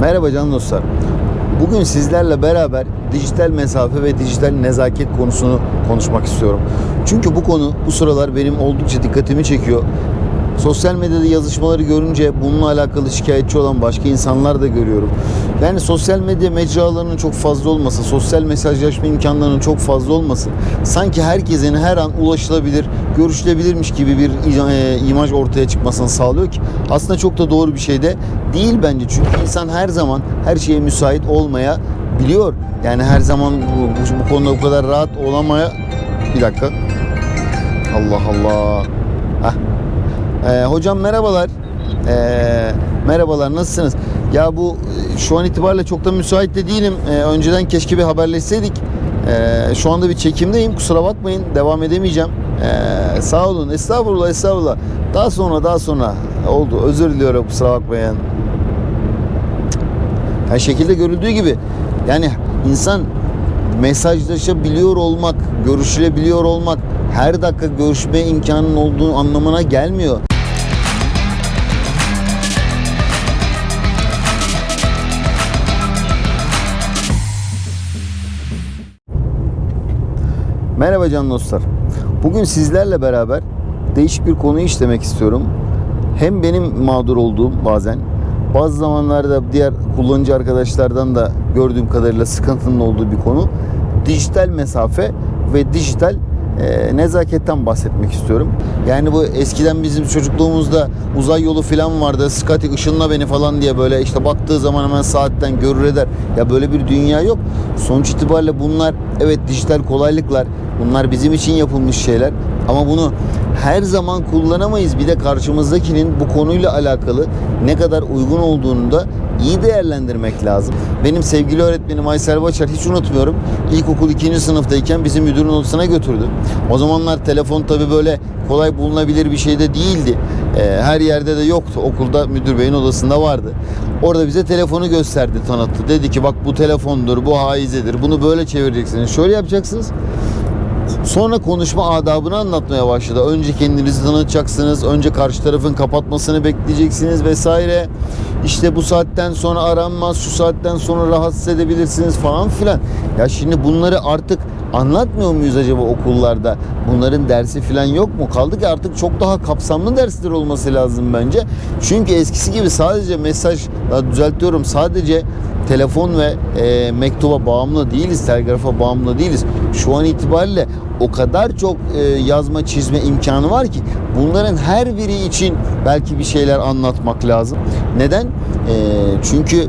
Merhaba can dostlar. Bugün sizlerle beraber dijital mesafe ve dijital nezaket konusunu konuşmak istiyorum. Çünkü bu konu bu sıralar benim oldukça dikkatimi çekiyor. Sosyal medyada yazışmaları görünce bununla alakalı şikayetçi olan başka insanlar da görüyorum. Yani sosyal medya mecralarının çok fazla olması, sosyal mesajlaşma imkanlarının çok fazla olması sanki herkesin her an ulaşılabilir, görüşülebilirmiş gibi bir e, imaj ortaya çıkmasını sağlıyor ki aslında çok da doğru bir şey de değil bence. Çünkü insan her zaman her şeye müsait olmaya biliyor. Yani her zaman bu, bu, konuda bu kadar rahat olamaya bir dakika. Allah Allah. Heh. Ee, hocam merhabalar. Ee, merhabalar nasılsınız? Ya bu e, şu an itibariyle çok da müsait de değilim. Ee, önceden keşke bir haberleşseydik. Ee, şu anda bir çekimdeyim. Kusura bakmayın. Devam edemeyeceğim. Ee, sağ olun. Estağfurullah, estağfurullah. Daha sonra, daha sonra oldu. Özür diliyorum. Kusura bakmayın. Her şekilde görüldüğü gibi yani insan mesajlaşabiliyor olmak, görüşülebiliyor olmak her dakika görüşme imkanının olduğu anlamına gelmiyor. Merhaba can dostlar. Bugün sizlerle beraber değişik bir konuyu işlemek istiyorum. Hem benim mağdur olduğum bazen, bazı zamanlarda diğer kullanıcı arkadaşlardan da gördüğüm kadarıyla sıkıntının olduğu bir konu. Dijital mesafe ve dijital e, nezaketten bahsetmek istiyorum. Yani bu eskiden bizim çocukluğumuzda uzay yolu falan vardı. Scotty ışınla beni falan diye böyle işte baktığı zaman hemen saatten görür eder. Ya böyle bir dünya yok. Sonuç itibariyle bunlar evet dijital kolaylıklar. Bunlar bizim için yapılmış şeyler. Ama bunu her zaman kullanamayız. Bir de karşımızdakinin bu konuyla alakalı ne kadar uygun olduğunu da iyi değerlendirmek lazım. Benim sevgili öğretmenim Aysel Başar hiç unutmuyorum. İlkokul 2. sınıftayken bizim müdürün odasına götürdü. O zamanlar telefon tabi böyle kolay bulunabilir bir şey de değildi. Ee, her yerde de yoktu. Okulda müdür beyin odasında vardı. Orada bize telefonu gösterdi, tanıttı. Dedi ki bak bu telefondur, bu haizedir. Bunu böyle çevireceksiniz. Şöyle yapacaksınız. Sonra konuşma adabını anlatmaya başladı. Önce kendinizi tanıtacaksınız. Önce karşı tarafın kapatmasını bekleyeceksiniz vesaire. İşte bu saatten sonra aranmaz, şu saatten sonra rahatsız edebilirsiniz falan filan. Ya şimdi bunları artık anlatmıyor muyuz acaba okullarda? Bunların dersi falan yok mu? Kaldı ki artık çok daha kapsamlı dersler olması lazım bence. Çünkü eskisi gibi sadece mesaj, düzeltiyorum sadece telefon ve e, mektuba bağımlı değiliz, telgrafa bağımlı değiliz. Şu an itibariyle o kadar çok e, yazma çizme imkanı var ki bunların her biri için belki bir şeyler anlatmak lazım. Neden? E, çünkü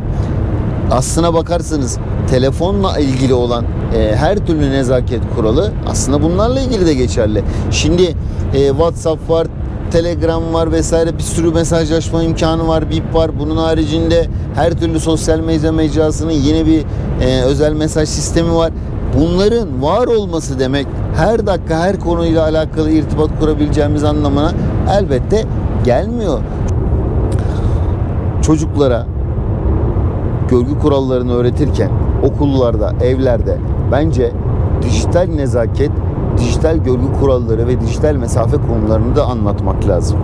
aslına bakarsanız telefonla ilgili olan e, her türlü nezaket kuralı aslında bunlarla ilgili de geçerli. Şimdi e, WhatsApp var, Telegram var vesaire bir sürü mesajlaşma imkanı var, Bip var. Bunun haricinde her türlü sosyal medya mecrasının yine bir e, özel mesaj sistemi var. Bunların var olması demek her dakika her konuyla alakalı irtibat kurabileceğimiz anlamına elbette gelmiyor. Çocuklara görgü kurallarını öğretirken okullarda, evlerde bence dijital nezaket, dijital görgü kuralları ve dijital mesafe konularını da anlatmak lazım.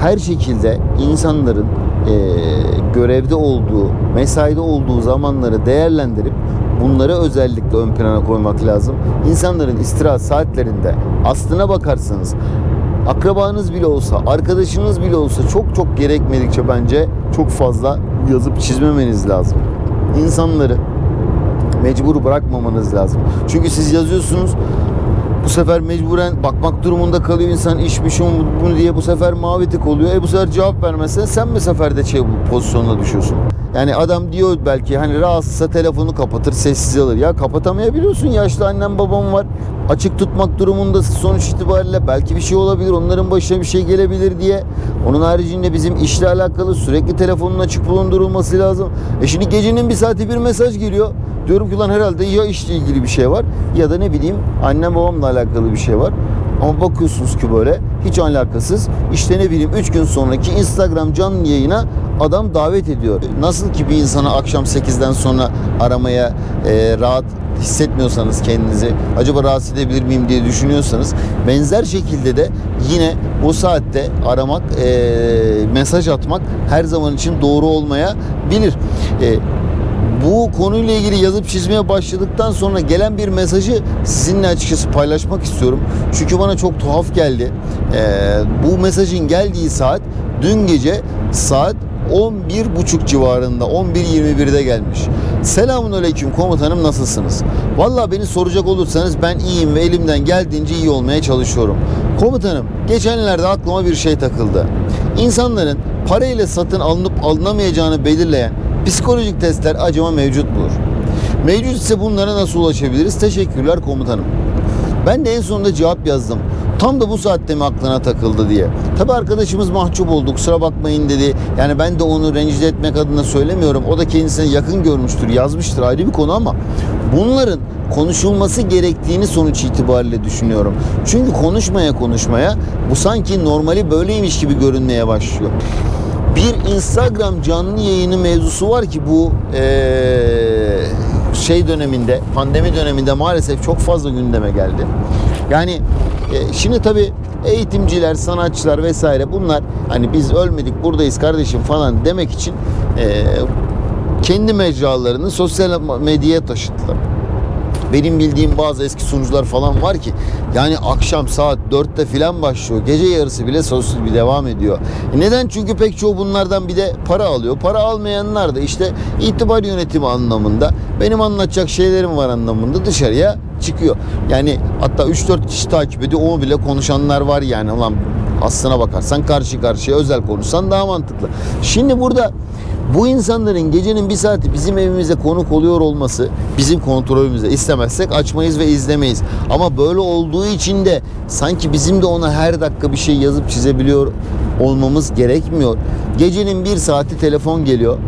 Her şekilde insanların e, görevde olduğu, mesaide olduğu zamanları değerlendirip bunları özellikle ön plana koymak lazım. İnsanların istirahat saatlerinde aslına bakarsanız akrabanız bile olsa, arkadaşınız bile olsa çok çok gerekmedikçe bence çok fazla yazıp çizmemeniz lazım. İnsanları mecbur bırakmamanız lazım. Çünkü siz yazıyorsunuz bu sefer mecburen bakmak durumunda kalıyor insan iş mi şu mu diye bu sefer mavi tık oluyor. E bu sefer cevap vermezsen sen mi seferde şey bu pozisyonuna düşüyorsun? Yani adam diyor belki hani rahatsızsa telefonu kapatır sessiz alır. Ya kapatamayabiliyorsun yaşlı annem babam var. Açık tutmak durumunda sonuç itibariyle belki bir şey olabilir onların başına bir şey gelebilir diye. Onun haricinde bizim işle alakalı sürekli telefonun açık bulundurulması lazım. E şimdi gecenin bir saati bir mesaj geliyor. Diyorum ki lan herhalde ya işle ilgili bir şey var ya da ne bileyim annem babamla alakalı bir şey var. Ama bakıyorsunuz ki böyle hiç alakasız. İşte ne bileyim 3 gün sonraki Instagram canlı yayına adam davet ediyor. Nasıl ki bir insana akşam 8'den sonra aramaya e, rahat hissetmiyorsanız kendinizi acaba rahatsız edebilir miyim diye düşünüyorsanız benzer şekilde de yine o saatte aramak, e, mesaj atmak her zaman için doğru olmayabilir. E, bu konuyla ilgili yazıp çizmeye başladıktan sonra gelen bir mesajı sizinle açıkçası paylaşmak istiyorum. Çünkü bana çok tuhaf geldi. Ee, bu mesajın geldiği saat dün gece saat 11.30 civarında 11.21'de gelmiş. Selamun aleyküm komutanım nasılsınız? Valla beni soracak olursanız ben iyiyim ve elimden geldiğince iyi olmaya çalışıyorum. Komutanım geçenlerde aklıma bir şey takıldı. İnsanların parayla satın alınıp alınamayacağını belirleyen psikolojik testler acaba mevcut mudur? Mevcut ise bunlara nasıl ulaşabiliriz? Teşekkürler komutanım. Ben de en sonunda cevap yazdım. Tam da bu saatte mi aklına takıldı diye. Tabi arkadaşımız mahcup oldu kusura bakmayın dedi. Yani ben de onu rencide etmek adına söylemiyorum. O da kendisine yakın görmüştür, yazmıştır ayrı bir konu ama bunların konuşulması gerektiğini sonuç itibariyle düşünüyorum. Çünkü konuşmaya konuşmaya bu sanki normali böyleymiş gibi görünmeye başlıyor. Bir Instagram canlı yayını mevzusu var ki bu eee, şey döneminde, pandemi döneminde maalesef çok fazla gündeme geldi. Yani e, şimdi tabii eğitimciler, sanatçılar vesaire bunlar hani biz ölmedik buradayız kardeşim falan demek için e, kendi mecralarını sosyal medyaya taşıttılar. Benim bildiğim bazı eski sunucular falan var ki yani akşam saat 4'te filan başlıyor. Gece yarısı bile sosyal bir devam ediyor. E Neden? Çünkü pek çoğu bunlardan bir de para alıyor. Para almayanlar da işte itibar yönetimi anlamında benim anlatacak şeylerim var anlamında dışarıya çıkıyor. Yani hatta 3-4 kişi takip ediyor. O bile konuşanlar var yani. Ulan aslına bakarsan karşı karşıya özel konuşsan daha mantıklı. Şimdi burada bu insanların gecenin bir saati bizim evimize konuk oluyor olması bizim kontrolümüzde. İstemezsek açmayız ve izlemeyiz. Ama böyle olduğu için de sanki bizim de ona her dakika bir şey yazıp çizebiliyor olmamız gerekmiyor. Gecenin bir saati telefon geliyor.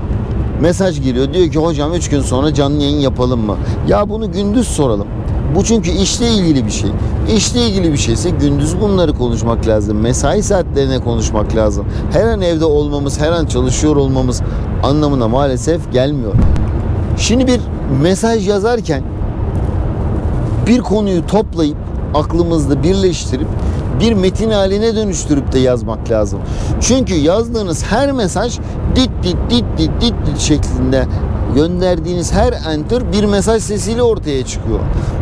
Mesaj geliyor diyor ki hocam 3 gün sonra canlı yayın yapalım mı? Ya bunu gündüz soralım. Bu çünkü işle ilgili bir şey. İşle ilgili bir şeyse gündüz bunları konuşmak lazım. Mesai saatlerine konuşmak lazım. Her an evde olmamız, her an çalışıyor olmamız anlamına maalesef gelmiyor. Şimdi bir mesaj yazarken bir konuyu toplayıp aklımızda birleştirip bir metin haline dönüştürüp de yazmak lazım. Çünkü yazdığınız her mesaj dit dit dit dit dit dit şeklinde gönderdiğiniz her enter bir mesaj sesiyle ortaya çıkıyor.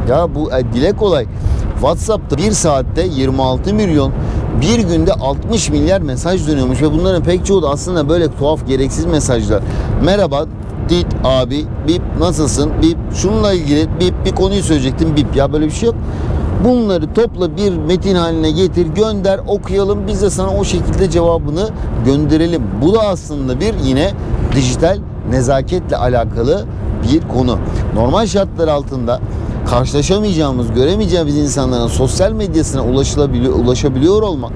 Ya bu e, dile kolay. WhatsApp'ta bir saatte 26 milyon bir günde 60 milyar mesaj dönüyormuş ve bunların pek çoğu da aslında böyle tuhaf gereksiz mesajlar. Merhaba dit abi bip nasılsın bip şununla ilgili bip bir konuyu söyleyecektim bip ya böyle bir şey yok. Bunları topla bir metin haline getir gönder okuyalım biz de sana o şekilde cevabını gönderelim. Bu da aslında bir yine dijital nezaketle alakalı bir konu. Normal şartlar altında karşılaşamayacağımız, göremeyeceğimiz insanların sosyal medyasına ulaşılabiliyor, ulaşabiliyor olmak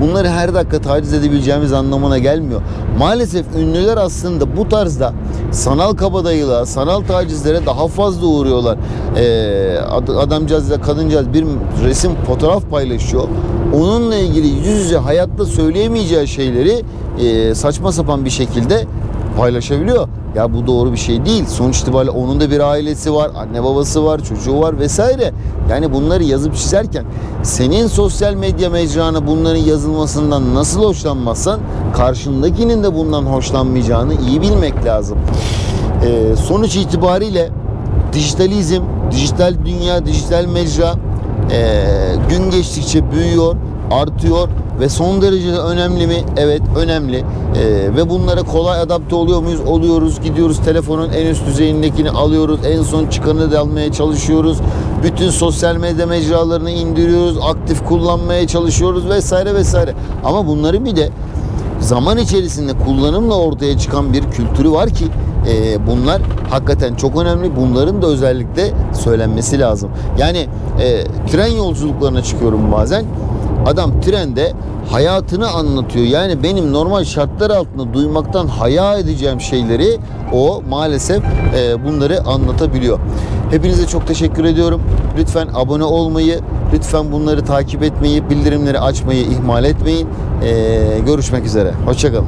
bunları her dakika taciz edebileceğimiz anlamına gelmiyor. Maalesef ünlüler aslında bu tarzda sanal kabadayılığa, sanal tacizlere daha fazla uğruyorlar. Ee, ad- adamcağız ya kadıncağız bir resim fotoğraf paylaşıyor. Onunla ilgili yüz yüze hayatta söyleyemeyeceği şeyleri e, saçma sapan bir şekilde paylaşabiliyor. Ya bu doğru bir şey değil. Sonuç itibariyle onun da bir ailesi var, anne babası var, çocuğu var vesaire. Yani bunları yazıp çizerken senin sosyal medya mecrana bunların yazılmasından nasıl hoşlanmazsan karşındakinin de bundan hoşlanmayacağını iyi bilmek lazım. Ee, sonuç itibariyle dijitalizm, dijital dünya, dijital mecra ee, gün geçtikçe büyüyor, artıyor ve son derece de önemli mi? Evet önemli. Ee, ve bunlara kolay adapte oluyor muyuz? Oluyoruz. Gidiyoruz telefonun en üst düzeyindekini alıyoruz. En son çıkanı da almaya çalışıyoruz. Bütün sosyal medya mecralarını indiriyoruz. Aktif kullanmaya çalışıyoruz vesaire vesaire. Ama bunları bir de zaman içerisinde kullanımla ortaya çıkan bir kültürü var ki e, bunlar hakikaten çok önemli. Bunların da özellikle söylenmesi lazım. Yani e, tren yolculuklarına çıkıyorum bazen. Adam trende hayatını anlatıyor. Yani benim normal şartlar altında duymaktan haya edeceğim şeyleri o maalesef e, bunları anlatabiliyor. Hepinize çok teşekkür ediyorum. Lütfen abone olmayı, lütfen bunları takip etmeyi, bildirimleri açmayı ihmal etmeyin. E, görüşmek üzere. Hoşçakalın.